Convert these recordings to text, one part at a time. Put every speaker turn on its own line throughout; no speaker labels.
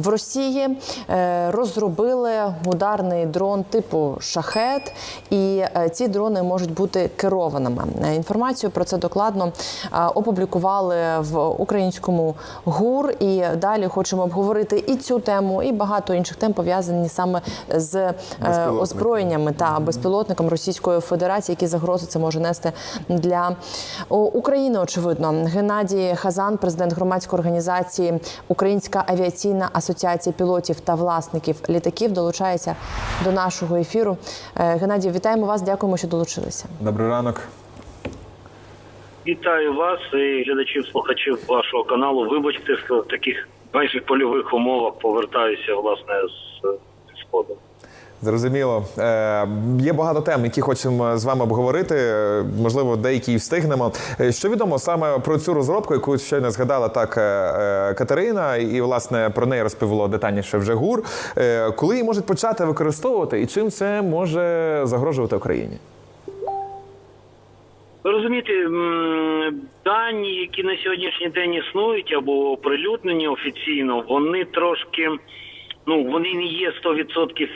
в Росії е, розробили ударний дрон типу шахет, і е, ці дрони можуть бути керованими. Е, Інформацію про це докладно опублікували в українському ГУР. І далі хочемо обговорити і цю тему, і багато інших тем пов'язані саме з озброєннями та безпілотником Російської Федерації, які загрози це може нести для України. Очевидно, Геннадій Хазан, президент громадської організації Українська авіаційна асоціація пілотів та власників літаків, долучається до нашого ефіру. Е, Геннадій, вітаємо вас. Дякуємо, що долучилися.
Добрий ранок.
Вітаю вас і глядачів, слухачів вашого каналу. Вибачте, що в таких майже польових умовах повертаюся власне з, з сходу.
Зрозуміло. Е, є багато тем, які хочемо з вами обговорити. Можливо, деякі і встигнемо. Е, Що відомо саме про цю розробку, яку щойно згадала так е, е, Катерина, і власне про неї розповіло детальніше вже ГУР. Е, коли її можуть почати використовувати, і чим це може загрожувати Україні?
Ви розумієте, дані, які на сьогоднішній день існують або оприлюднені офіційно, вони трошки ну вони не є 100%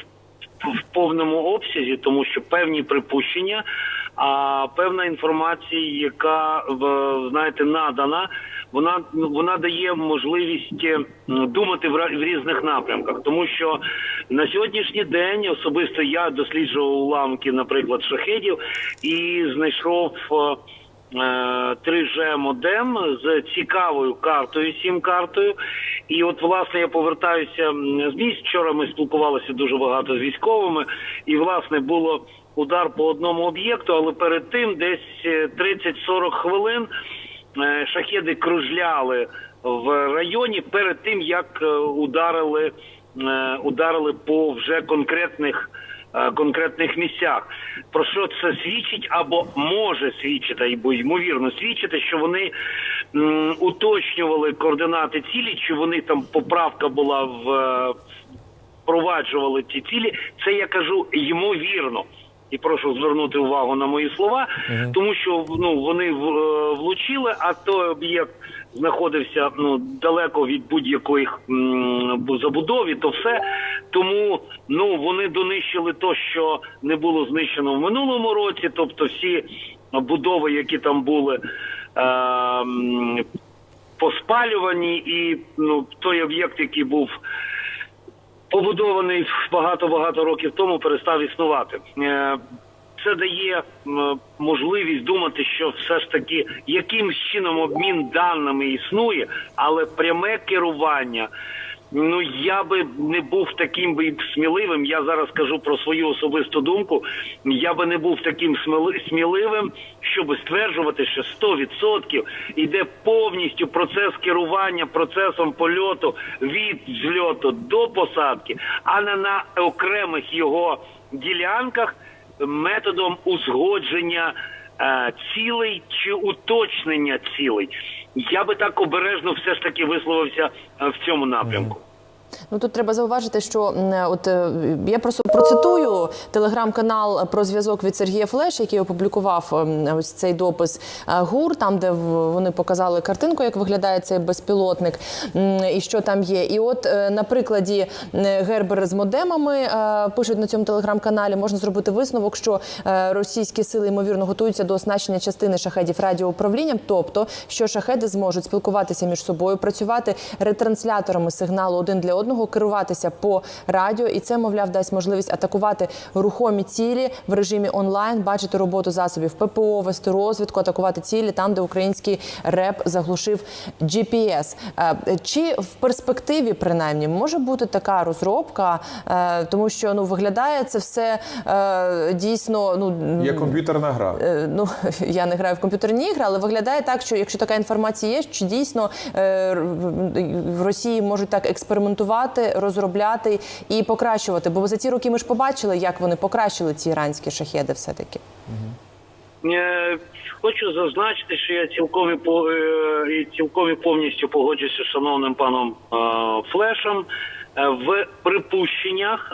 в- повному обсязі, тому що певні припущення, а певна інформація, яка знаєте надана, вона вона дає можливість е, думати в різних напрямках, тому що на сьогоднішній день особисто я досліджував уламки, наприклад, шахедів, і знайшов. Е, 3G модем з цікавою картою, сім картою. І от власне я повертаюся з місць. Вчора ми спілкувалися дуже багато з військовими, і власне було удар по одному об'єкту, але перед тим десь е, 30-40 хвилин е, шахеди кружляли в районі перед тим, як е, ударили, е, ударили по вже конкретних е, конкретних місцях. Про що це свідчить або може свідчити, або ймовірно свідчити, що вони м, уточнювали координати цілі, чи вони там поправка була в е, впроваджували ці цілі. Це я кажу ймовірно. І прошу звернути увагу на мої слова, тому що ну вони е, влучили, а той об'єкт знаходився ну далеко від будь-якої забудови, то все. Тому ну вони донищили то, що не було знищено в минулому році, тобто всі будови, які там були. е, Поспалювані, і ну той об'єкт, який був побудований багато-багато років тому, перестав існувати. Е, Це дає можливість думати, що все ж таки якимсь чином обмін даними існує, але пряме керування. Ну я би не був таким би сміливим. Я зараз кажу про свою особисту думку. Я би не був таким сміли- сміливим, щоб стверджувати, що 100% йде повністю процес керування процесом польоту від зльоту до посадки, а не на окремих його ділянках методом узгодження е, цілей чи уточнення цілей. Я би так обережно все ж таки висловився е, в цьому напрямку.
Ну тут треба зауважити, що от е, я просто процитую телеграм-канал про зв'язок від Сергія Флеш, який опублікував ем, ось цей допис е, ГУР, там де вони показали картинку, як виглядає цей безпілотник і що там є. І от е, на прикладі е, Гербер з модемами е, пишуть на цьому телеграм-каналі, можна зробити висновок, що е, російські сили ймовірно готуються до оснащення частини шахедів радіоуправлінням, тобто що шахеди зможуть спілкуватися між собою, працювати ретрансляторами сигналу один для одного, керуватися по радіо, і це, мовляв, дасть можливість атакувати рухомі цілі в режимі онлайн, бачити роботу засобів ППО, вести розвідку, атакувати цілі там, де український реп заглушив GPS. Е, Чи в перспективі принаймні може бути така розробка, Е, тому що ну виглядає це все е, дійсно ну
Є комп'ютерна гра.
Ну, я не граю в комп'ютерні ігри, але виглядає так, що якщо така інформація є, що дійсно в Росії можуть так експериментувати, розробляти і покращувати. Бо за ці роки ми ж побачили, як вони покращили ці іранські шахеди, все таки.
Е, Хочу зазначити, що я цілком е, і цілком і повністю погоджуюся з шановним паном е, Флешем. В припущеннях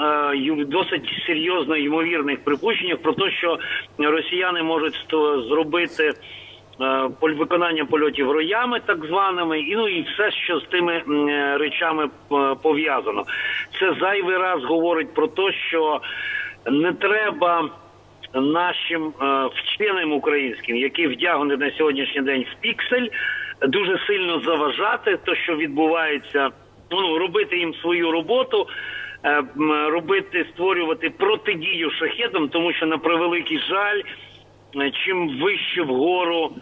досить серйозно ймовірних припущеннях про те, що росіяни можуть зробити виконання польотів роями, так званими, і ну і все, що з тими е, речами е, пов'язано. Це зайвий раз говорить про те, що не треба нашим е, вченим українським, які вдягнені на сьогоднішній день в піксель, дуже сильно заважати те, що відбувається, ну робити їм свою роботу. е, Робити, створювати протидію шахедам, тому що на превеликий жаль, е, чим вище вгору е,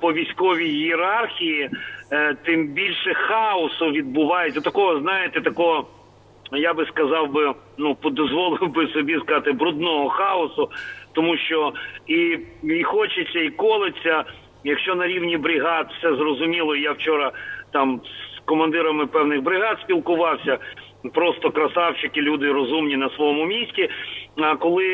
по військовій ієрархії, е, тим більше хаосу відбувається. Такого, знаєте, такого я би сказав би, ну дозволив би собі сказати брудного хаосу, тому що і, і хочеться, і колеться. Якщо на рівні бригад все зрозуміло, я вчора там з командирами певних бригад спілкувався. Просто красавчики, люди розумні на своєму місці. Коли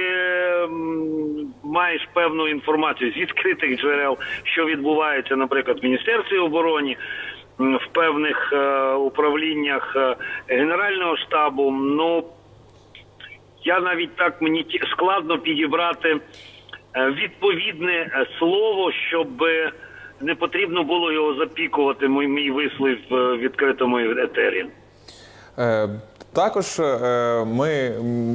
маєш певну інформацію з відкритих джерел, що відбувається, наприклад, в міністерстві оборони, в певних е, управліннях е, Генерального штабу, ну я навіть так мені складно підібрати е, відповідне слово, щоб не потрібно було його запікувати. Мій, мій вислів в відкритому етері.
Е, Також е, ми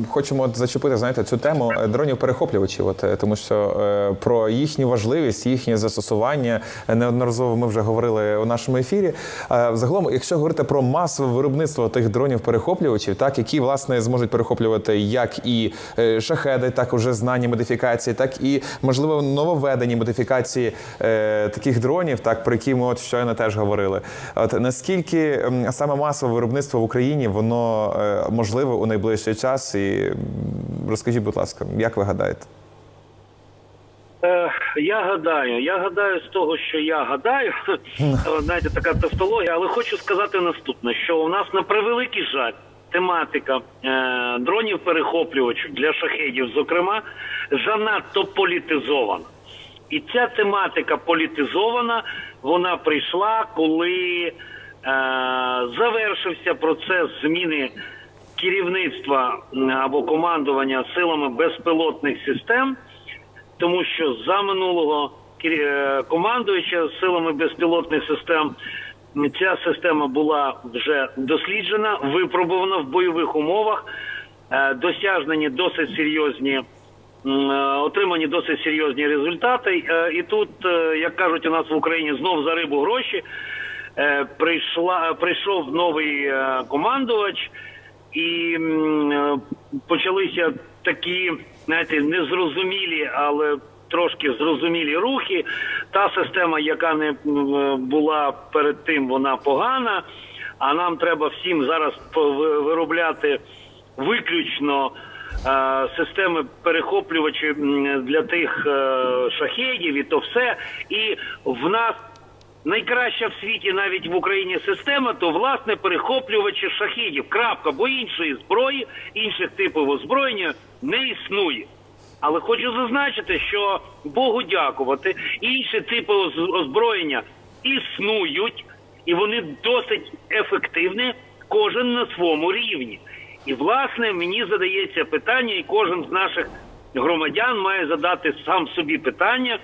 хочемо зачепити знаєте, цю тему е, дронів перехоплювачів, от, е, тому що про їхню важливість, їхнє застосування неодноразово ми вже говорили у нашому ефірі. Е, Загалом, якщо говорити про масове виробництво тих дронів перехоплювачів, так які власне зможуть перехоплювати як і шахеди, так уже знані модифікації, так і можливо нововведені модифікації таких дронів, так про які ми от щойно теж говорили. От наскільки саме масове виробництво в Україні воно е, можливе у найближчий час? І розкажіть, будь ласка, як ви гадаєте?
Е, я гадаю, я гадаю з того, що я гадаю, знаєте, така тавтологія, але хочу сказати наступне: що у нас на превеликий жаль. Тематика е, дронів перехоплювачів для шахедів, зокрема, занадто політизована. І ця тематика політизована, вона прийшла, коли е, завершився процес зміни керівництва або командування силами безпілотних систем тому що за минулого е, командуюча силами безпілотних систем ця система була вже досліджена, випробована в бойових умовах, е, досягнені досить серйозні. е, Отримані досить серйозні результати, Е, і тут, е, як кажуть, у нас в Україні знов за рибу гроші. Е, Прийшла прийшов новий е, командувач, і е, почалися такі, знаєте, незрозумілі, але трошки зрозумілі рухи. Та система, яка не була перед тим, вона погана. А нам треба всім зараз виробляти виключно системи перехоплювачі для тих шахедів і то все. І в нас найкраща в світі навіть в Україні система, то власне перехоплювачі шахідів. Крапка, бо іншої зброї, інших типів озброєння не існує. Але хочу зазначити, що Богу дякувати, інші типи озброєння існують, і вони досить ефективні, кожен на своєму рівні. І власне мені задається питання, і кожен з наших громадян має задати сам собі питання.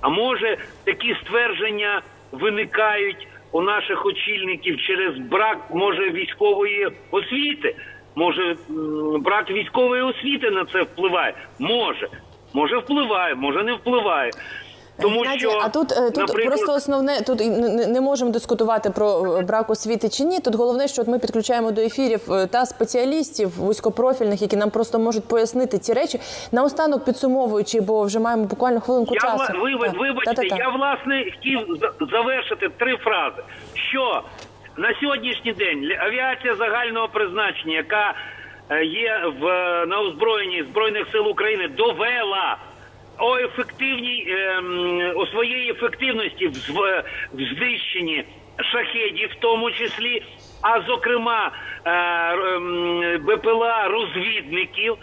А може такі ствердження виникають у наших очільників через брак може військової освіти? Може брак військової освіти на це впливає? Може, може впливає, може не впливає. Тому
Геннадій,
що
а тут, е, тут
наприклад,
просто основне тут не, можемо дискутувати про е, брак освіти чи ні. Тут головне, що от ми підключаємо до ефірів е, та спеціалістів вузькопрофільних, які нам просто можуть пояснити ці речі. Наостанок підсумовуючи, бо вже маємо буквально хвилинку
Я,
часу.
ви, ви-
Так.
вибачте,
Та-та-та.
я власне хотів за- завершити три фрази. Що на сьогоднішній день авіація загального призначення, яка є в на озброєнні збройних сил України, довела о ефективній ем, у своєї ефективності в, зв- в знищенні шахедів, в тому числі, а зокрема е, ем, БПЛА розвідників.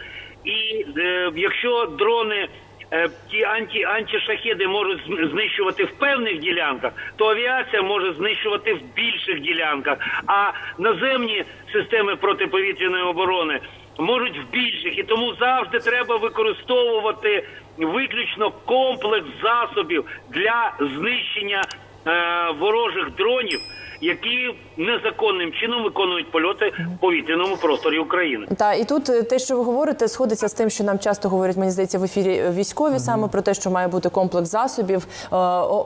І е, якщо дрони е, ті анті, антишахеди можуть знищувати в певних ділянках, то авіація може знищувати в більших ділянках. А наземні системи протиповітряної оборони можуть в більших, і тому завжди треба використовувати виключно комплекс засобів для знищення ворожих дронів, які незаконним чином виконують польоти в повітряному просторі України.
Та і тут е, те, що ви говорите, сходиться з тим, що нам часто говорять, мені здається, в ефірі військові саме про те, що має бути комплекс засобів. Е,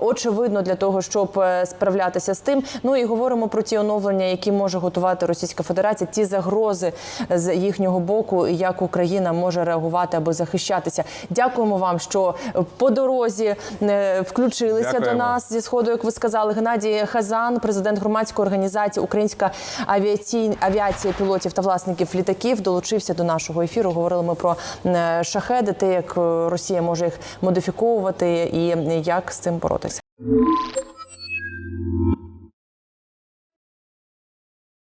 Очевидно, для того, щоб е, справлятися з тим. Ну і говоримо про ті оновлення, які може готувати Російська Федерація, ті загрози з їхнього боку, і як Україна може реагувати або захищатися. Дякуємо вам, що по дорозі е, включилися
Дякуємо.
до нас зі сходу, як ви сказали, Геннадій Хазан, президент громадської організації Українська авіаційна авіація пілотів та власників літаків, долучився до нашого ефіру. Говорили ми про е, шахеди, те, як е, Росія може їх модифіковувати і як з цим боротися.